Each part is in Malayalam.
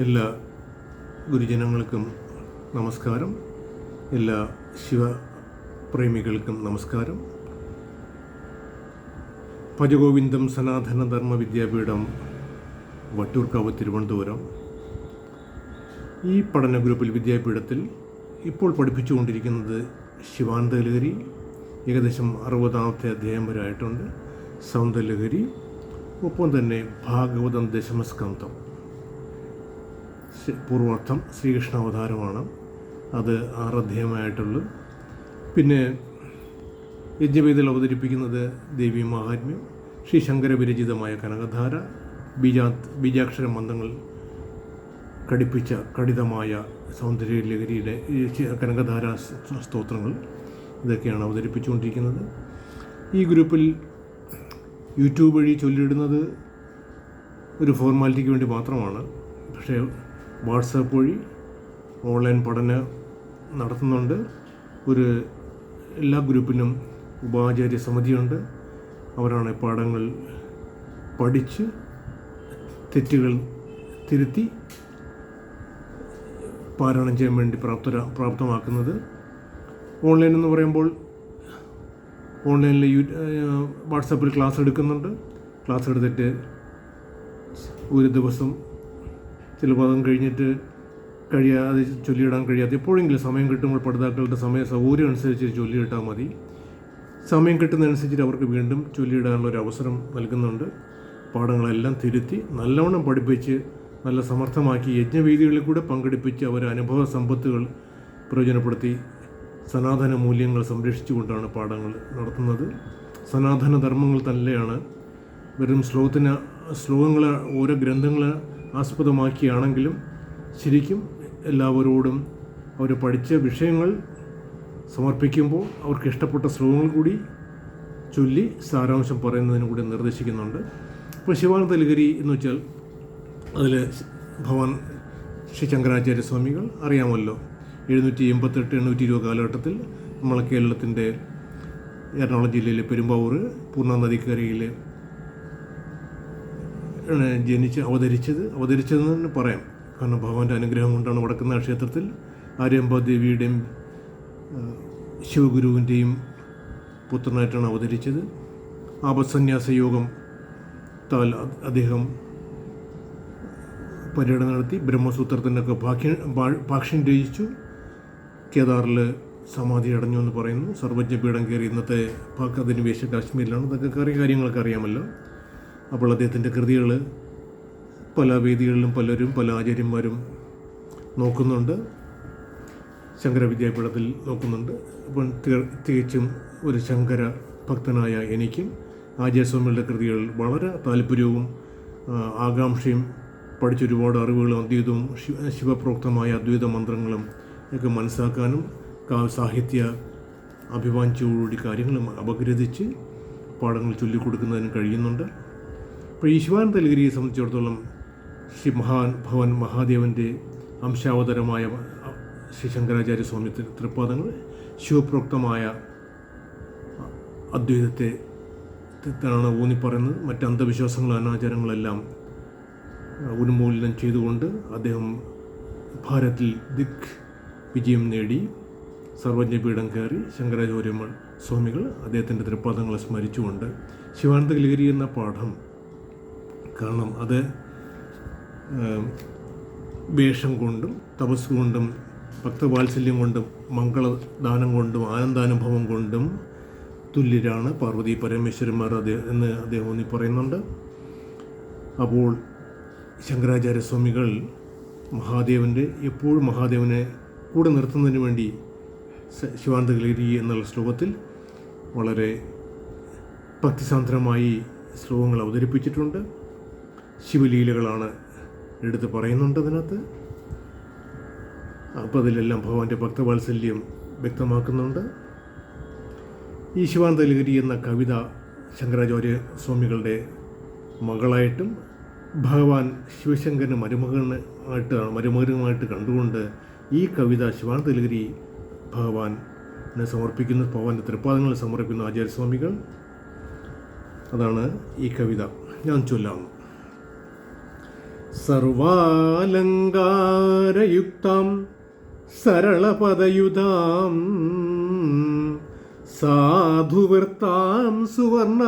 എല്ലാ ഗുരുജനങ്ങൾക്കും നമസ്കാരം. എല്ലാ ശിവപ്രേമികൾക്കും നമസ്കാരം. ഭജഗോവിന്ദം സനാതന ധർമ്മ വിദ്യാപീഠം വട്ടൂർക്കാവ് തിരുവനന്തപുരം. ഈ പഠന ഗ്രൂപ്പിൽ വിദ്യാപീഠത്തിൽ ഇപ്പോൾ പഠിപ്പിച്ചുകൊണ്ടിരിക്കുന്നത് ശിവാനന്ദലഹരി ഏകദേശം അറുപതാമത്തെ അധ്യായം വരെ ആയിട്ടുണ്ട്. സൗന്ദലഹരി ഒപ്പം തന്നെ ഭാഗവതം ദശമസ്കന്ധം. പൂർവാർത്ഥം ശ്രീകൃഷ്ണ അവതാരമാണ് അത് ആറ് അധ്യായമായിട്ടുള്ളൂ. പിന്നെ യജ്ഞവേദിയിൽ അവതരിപ്പിക്കുന്നത് ദേവി മഹാത്മ്യം ശ്രീ ശങ്കര വിരചിതമായ കനകധാര ബീജാ ബീജാക്ഷര മന്ത്രങ്ങൾ കടിപ്പിച്ച കടിതമായ സൗന്ദര്യലഹരിയുടെ കനകധാര സ്തോത്രങ്ങൾ ഇതൊക്കെയാണ് അവതരിപ്പിച്ചുകൊണ്ടിരിക്കുന്നത്. ഈ ഗ്രൂപ്പിൽ യൂട്യൂബ് വഴി ചൊല്ലിയിടുന്നത് ഒരു ഫോർമാലിറ്റിക്ക് വേണ്ടി മാത്രമാണ്. പക്ഷേ വാട്സാപ്പ് വഴി ഓൺലൈൻ പഠനം നടത്തുന്നുണ്ട്. ഒരു എല്ലാ ഗ്രൂപ്പിനും ഉപാചാര്യ സമിതിയുണ്ട്. അവരാണ് പാഠങ്ങൾ പഠിച്ച് തെറ്റുകൾ തിരുത്തി പാരായണം ചെയ്യാൻ വേണ്ടി പ്രാപ്തര പ്രാപ്തമാക്കുന്നത്. ഓൺലൈൻ എന്ന് പറയുമ്പോൾ ഓൺലൈനിൽ യൂ വാട്സാപ്പിൽ ക്ലാസ് എടുക്കുന്നുണ്ട്. ക്ലാസ് എടുത്തിട്ട് ഒരു ദിവസം ചിലപ്പോൾ അതും കഴിഞ്ഞിട്ട് കഴിയാതെ ചൊല്ലിയിടാൻ കഴിയാതെ എപ്പോഴെങ്കിലും സമയം കിട്ടുമ്പോൾ പഠിതാക്കളുടെ സമയ സൗകര്യം അനുസരിച്ച് ചൊല്ലിയിട്ടാൽ മതി. സമയം കിട്ടുന്നതനുസരിച്ചിട്ട് അവർക്ക് വീണ്ടും ചൊല്ലിയിടാനുള്ള ഒരു അവസരം നൽകുന്നുണ്ട്. പാഠങ്ങളെല്ലാം തിരുത്തി നല്ലവണ്ണം പഠിപ്പിച്ച് നല്ല സമർത്ഥമാക്കി യജ്ഞവേദികളിൽ കൂടെ പങ്കെടുപ്പിച്ച് അവരെ അനുഭവ സമ്പത്തുകൾ പ്രയോജനപ്പെടുത്തി സനാതന മൂല്യങ്ങൾ സംരക്ഷിച്ചുകൊണ്ടാണ് പാഠങ്ങൾ നടത്തുന്നത്. സനാതന ധർമ്മങ്ങൾ തന്നെയാണ്. വെറും ശ്ലോകത്തിന് ശ്ലോകങ്ങൾ ഓരോ ഗ്രന്ഥങ്ങൾ ആസ്പദമാക്കിയാണെങ്കിലും ശരിക്കും എല്ലാവരോടും അവർ പഠിച്ച വിഷയങ്ങൾ സമർപ്പിക്കുമ്പോൾ അവർക്ക് ഇഷ്ടപ്പെട്ട ശ്ലോകങ്ങൾ കൂടി ചൊല്ലി സാരാംശം പറയുന്നതിന് കൂടി നിർദ്ദേശിക്കുന്നുണ്ട്. ഇപ്പോൾ ശിവാനന്ദ ലഹരി എന്ന് വെച്ചാൽ അതിൽ ഭഗവാൻ ശ്രീ ശങ്കരാചാര്യ സ്വാമികൾ അറിയാമല്ലോ. എഴുന്നൂറ്റി എൺപത്തെട്ട് എണ്ണൂറ്റി ഇരുപത് കാലഘട്ടത്തിൽ നമ്മളെ കേരളത്തിന്റെ എറണാകുളം ജില്ലയിലെ പെരുമ്പാവൂർ പൂർണ നദിക്കരയിൽ ആണ് ജനിച്ച് അവതരിച്ചത്. അവതരിച്ചതെന്ന് തന്നെ പറയാം. കാരണം ഭഗവാന്റെ അനുഗ്രഹം കൊണ്ടാണ് വടക്കുന്ന ക്ഷേത്രത്തിൽ ആര്യമ്പാദേവിയുടെയും ശിവഗുരുവിന്റെയും പുത്രനായിട്ടാണ് അവതരിച്ചത്. ആപസന്യാസ യോഗം താൽ അദ്ദേഹം പര്യടനം നടത്തി. ബ്രഹ്മസൂത്രത്തിനൊക്കെ ഭാക്ഷ്യം ഭാഷ്യം രചിച്ചു. കേദാറിൽ സമാധി അടഞ്ഞു എന്ന് പറയുന്നു. സർവജ്ഞപീഠം കയറി ഇന്നത്തെ പാക് അധിനിവേശ കാശ്മീരിലാണ്. ഇതൊക്കെ കയറിയ കാര്യങ്ങളൊക്കെ അറിയാമല്ലോ. അപ്പോൾ അദ്ദേഹത്തിന്റെ കൃതികൾ പല വേദികളിലും പലരും പല ആചാര്യന്മാരും നോക്കുന്നുണ്ട്. ശങ്കര വിദ്യാപീഠത്തിൽ നോക്കുന്നുണ്ട്. അപ്പം തികച്ചും ഒരു ശങ്കര ഭക്തനായ എനിക്കും ആചാര്യസ്വാമികളുടെ കൃതികൾ വളരെ താല്പര്യവും ആകാംക്ഷയും പഠിച്ചൊരുപാട് അറിവുകളും അദ്വൈതവും ശിവ ശിവപ്രോക്തമായ അദ്വൈത മന്ത്രങ്ങളും ഒക്കെ മനസ്സിലാക്കാനും സാഹിത്യ അഭിവാഞ്ചിയോടുകൂടി കാര്യങ്ങളും അപഗ്രഥിച്ച് പാഠങ്ങൾ ചൊല്ലിക്കൊടുക്കുന്നതിന് കഴിയുന്നുണ്ട്. ഇപ്പോൾ ഈശ്വാൻ തലഗിരിയെ സംബന്ധിച്ചിടത്തോളം മഹാൻ ഭവൻ മഹാദേവന്റെ അംശാവതരമായ ശ്രീ ശങ്കരാചാര്യ സ്വാമി തൃപ്പാദങ്ങൾ ശിവപ്രോക്തമായ അദ്വൈതത്തെ ാണ് ഊന്നി പറയുന്നത്. മറ്റ് അന്ധവിശ്വാസങ്ങളും അനാചാരങ്ങളെല്ലാം ഉന്മൂലനം ചെയ്തുകൊണ്ട് അദ്ദേഹം ഭാരത്തിൽ ദിക് വിജയം നേടി. സർവജ്ഞപീഠം കയറി ശങ്കരാചാര്യമ്മ സ്വാമികൾ അദ്ദേഹത്തിന്റെ തൃപ്പാദങ്ങളെ സ്മരിച്ചുകൊണ്ട് ശിവാനന്ദ ലഹരി എന്ന പാഠം കാരണം അത് വേഷം കൊണ്ടും തപസ് കൊണ്ടും ഭക്തവാത്സല്യം കൊണ്ടും മംഗളദാനം കൊണ്ടും ആനന്ദാനുഭവം കൊണ്ടും തുല്യരാണ് പാർവതി പരമേശ്വരന്മാർ അദ്ദേഹം എന്ന് അദ്ദേഹം ഒന്നി പറയുന്നുണ്ട്. അപ്പോൾ ശങ്കരാചാര്യസ്വാമികൾ മഹാദേവന്റെ എപ്പോഴും മഹാദേവനെ കൂടെ നിർത്തുന്നതിന് വേണ്ടി ശിവാനന്ദഗിരി എന്നുള്ള ശ്ലോകത്തിൽ വളരെ ഭക്തിസാന്ദ്രമായി ശ്ലോകങ്ങൾ അവതരിപ്പിച്ചിട്ടുണ്ട്. ശിവലീലകളാണ് എടുത്ത് പറയുന്നുണ്ട് അതിനകത്ത്. അപ്പോൾ അതിലെല്ലാം ഭഗവാന്റെ ഭക്തവാത്സല്യം വ്യക്തമാക്കുന്നുണ്ട്. ഈ ശിവാനന്ദലഹരി എന്ന കവിത ശങ്കരാചാര്യ സ്വാമികളുടെ മകളായിട്ടും ഭഗവാൻ ശിവശങ്കരന് മരുമകന് ആയിട്ട് മരുമകനുമായിട്ട് കണ്ടുകൊണ്ട് ഈ കവിത ശിവാനന്ദലഹരി ഭഗവാനെ സമർപ്പിക്കുന്ന ഭഗവാന്റെ തൃപ്പാദങ്ങൾ സമർപ്പിക്കുന്ന ആചാര്യസ്വാമികൾ. അതാണ് ഈ കവിത. ഞാൻ ചൊല്ലാം. സർവാലങ്കാരയുക്തം സരളപദയുതാം സാധുവൃത്താം സുവർണാം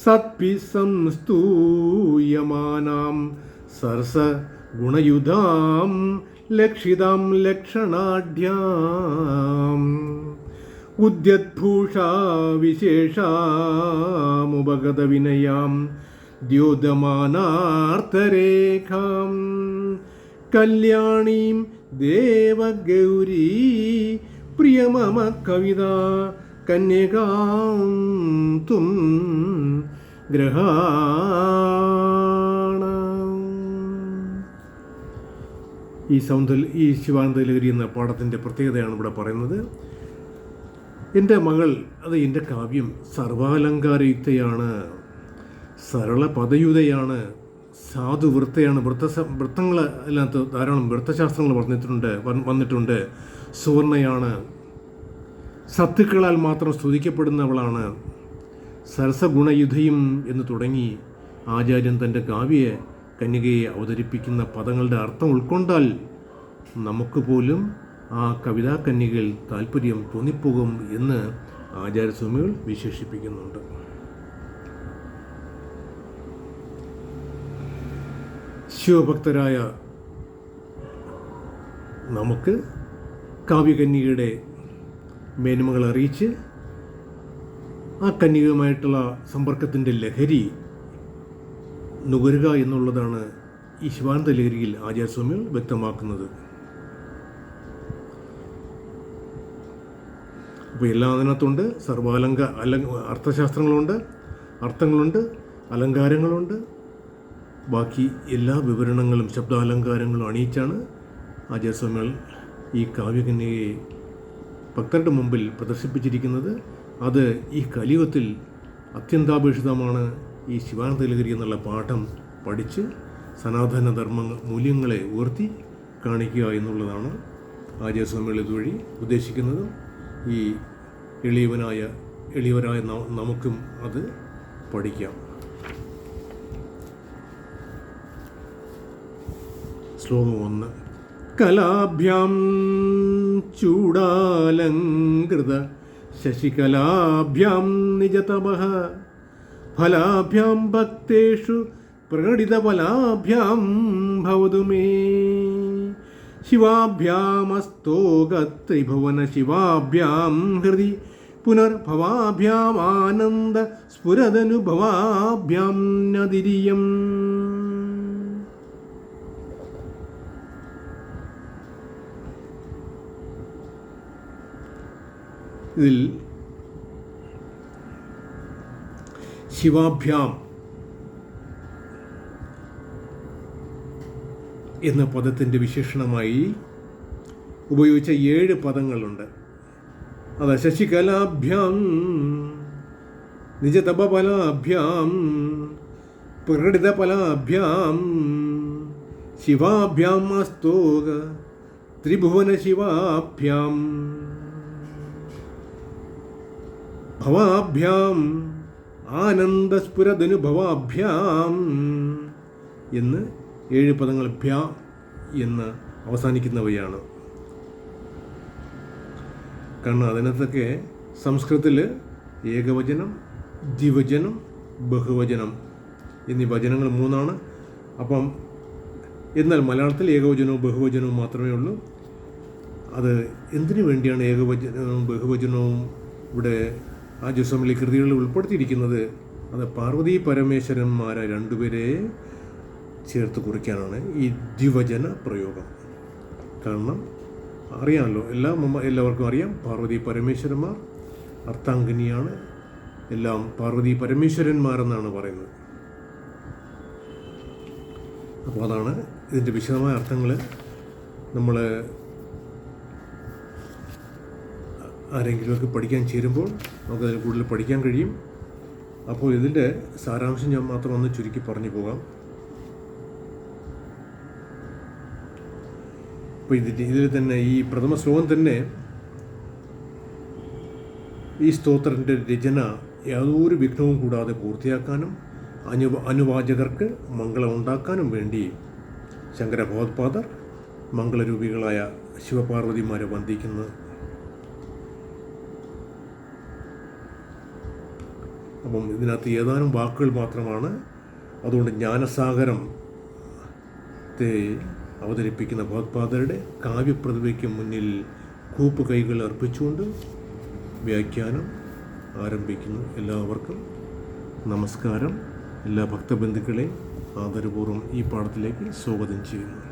സത്പി സംസ്തൂയമാനാം സർസ ഗുണയുധാം ലക്ഷിതാം ലക്ഷണാഢ്യാം വിനയാം ദ്യോതമാനാർത്ഥരേഖാം. കല്യാണീം ദേവഗൗരീ പ്രിയമമ കവിത കന്യകാം തും ഗ്രഹാണ. ഈ സൗന്ദര്യ ഈ ശിവാനന്ദ ലഹരി എന്ന പാഠത്തിന്റെ പ്രത്യേകതയാണ് ഇവിടെ പറയുന്നത്. എന്റെ മകൾ അത് എന്റെ കാവ്യം സർവാലങ്കാരയുക്തയാണ് സരള പദയുതയാണ് സാധു വൃത്തയാണ് വൃത്ത വൃത്തങ്ങൾ അതിനകത്ത് ധാരാളം വൃത്തശാസ്ത്രങ്ങൾ വന്നിട്ടുണ്ട് വന്ന് വന്നിട്ടുണ്ട്. സുവർണയാണ്. സത്തുക്കളാൽ മാത്രം സ്തുതിക്കപ്പെടുന്നവളാണ്. സരസഗുണയുധയും എന്ന് തുടങ്ങി ആചാര്യൻ തന്റെ കാവ്യ കന്യകയെ അവതരിപ്പിക്കുന്ന പദങ്ങളുടെ അർത്ഥം ഉൾക്കൊണ്ടാൽ നമുക്ക് പോലും ആ കവിതാ കന്യകയിൽ താല്പര്യം തോന്നിപ്പോകും എന്ന് ആചാര്യസ്വാമികൾ വിശേഷിപ്പിക്കുന്നുണ്ട്. ശിവഭക്തരായ നമുക്ക് കാവ്യകന്യകയുടെ മേന്മകൾ അറിയിച്ച് ആ കന്യകയുമായിട്ടുള്ള സമ്പർക്കത്തിന്റെ ലഹരി നുകരുക എന്നുള്ളതാണ് ഈ ശിവാനന്ദ ലഹരിയിൽ ആചാര്യസ്വാമികൾ വ്യക്തമാക്കുന്നത്. അപ്പോൾ എല്ലാം അതിനകത്തുണ്ട്. സർവാലങ്ക അല അർത്ഥശാസ്ത്രങ്ങളുണ്ട് അർത്ഥങ്ങളുണ്ട് അലങ്കാരങ്ങളുണ്ട് ബാക്കി എല്ലാ വിവരണങ്ങളും ശബ്ദാലങ്കാരങ്ങളും അണിയിച്ചാണ് ആചാര്യസ്വാമികൾ ഈ കാവ്യകന്യകയെ ഭക്തരുടെ മുമ്പിൽ പ്രദർശിപ്പിച്ചിരിക്കുന്നത്. അത് ഈ കലിയുഗത്തിൽ അത്യന്താപേക്ഷിതമാണ് ഈ ശിവാനന്ദലഗിരി എന്നുള്ള പാഠം പഠിച്ച് സനാതന ധർമ്മ മൂല്യങ്ങളെ ഉയർത്തി കാണിക്കുക എന്നുള്ളതാണ് ആചാര്യസ്വാമികൾ ഇതുവഴി ഉദ്ദേശിക്കുന്നതും. ഈ എളിയവനായ എളിയവരായ നമുക്കും അത് പഠിക്കാം. ശ്ലോകം ഒന്ന് കലാഭ്യാം ചൂടാലങ്കൃത ശശികലാഭ്യാം നിജതപ ഫലാഭ്യാം ഭക്തേഷു പ്രകടിതഫലാഭ്യാം ഭവതു മേ. ശിവാഭ്യാമസ്തോകത്രിഭുവന ശിവാഭ്യാം ഹൃദി പുനർഭവാഭ്യാമാനന്ദ സ്ഫുരതനുഭവാഭ്യാം നദിരിയം. ഇതിൽ ശിവാഭ്യാം എന്ന പദത്തിന്റെ വിശേഷണമായി ഉപയോഗിച്ച ഏഴ് പദങ്ങളുണ്ട്. അത് ശശികലാഭ്യാം നിജതപലാഭ്യാം പ്രകടിതപലാഭ്യാം ശിവാഭ്യാം അസ്തോക ത്രിഭുവന ശിവാഭ്യാം ഭവാഭ്യാം. ആനന്ദസ്ഫുരതനുഭവാഭ്യാം എന്ന് ഏഴ് പദങ്ങൾ ഭ്യ എന്ന് അവസാനിക്കുന്നവയാണ്. കാരണം അതിനകത്തൊക്കെ സംസ്കൃതത്തിൽ ഏകവചനം ദ്വിവചനം ബഹുവചനം എന്നീ വചനങ്ങൾ മൂന്നാണ്. അപ്പം എന്നാൽ മലയാളത്തിൽ ഏകവചനവും ബഹുവചനവും മാത്രമേ ഉള്ളൂ. അത് എന്തിനു വേണ്ടിയാണ് ഏകവചനവും ബഹുവചനവും ഇവിടെ ആ ജുസമിലെ കൃതികളിൽ ഉൾപ്പെടുത്തിയിരിക്കുന്നത് അത് പാർവതി പരമേശ്വരന്മാരെ രണ്ടുപേരെ ചേർത്ത് കുറിക്കാനാണ് ഈ ദ്വിവചന പ്രയോഗം. കാരണം അറിയാമല്ലോ എല്ലാ എല്ലാവർക്കും അറിയാം പാർവതി പരമേശ്വരന്മാർ അർത്ഥാംഗിനിയാണ്. എല്ലാം പാർവതി പരമേശ്വരന്മാരെന്നാണ് പറയുന്നത്. അപ്പോൾ അതാണ് ഇതിന്റെ വിശദമായ അർത്ഥങ്ങൾ. നമ്മൾ ആരെങ്കിലുമൊക്കെ പഠിക്കാൻ ചേരുമ്പോൾ നമുക്കതിൽ കൂടുതൽ പഠിക്കാൻ കഴിയും. അപ്പോൾ ഇതിന്റെ സാരാംശം ഞാൻ മാത്രം ഒന്ന് ചുരുക്കി പറഞ്ഞു പോകാം. അപ്പോൾ ഇതിന്റെ ഇതിൽ തന്നെ ഈ പ്രഥമ ശ്ലോകം തന്നെ ഈ സ്തോത്രത്തിന്റെ രചന യാതൊരു വിഘ്നവും കൂടാതെ പൂർത്തിയാക്കാനും അനു അനുവാചകർക്ക് മംഗളം ഉണ്ടാക്കാനും വേണ്ടി ശങ്കര ഭഗവത്പാദർ മംഗളരൂപികളായ ശിവപാർവതിമാരെ വന്ദിക്കുന്നു. അപ്പം ഇതിനകത്ത് ഏതാനും വാക്കുകൾ മാത്രമാണ് അതുകൊണ്ട് ജ്ഞാനസാഗരം ത്തെ അവതരിപ്പിക്കുന്ന ഭഗവത്പാദരുടെ കാവ്യപ്രതിഭയ്ക്ക് മുന്നിൽ കൂപ്പ് കൈകൾ അർപ്പിച്ചുകൊണ്ട് വ്യാഖ്യാനം ആരംഭിക്കുന്നു. എല്ലാവർക്കും നമസ്കാരം. എല്ലാ ഭക്തബന്ധുക്കളെയും ആദരപൂർവം ഈ പാഠത്തിലേക്ക് സ്വാഗതം ചെയ്യുന്നു.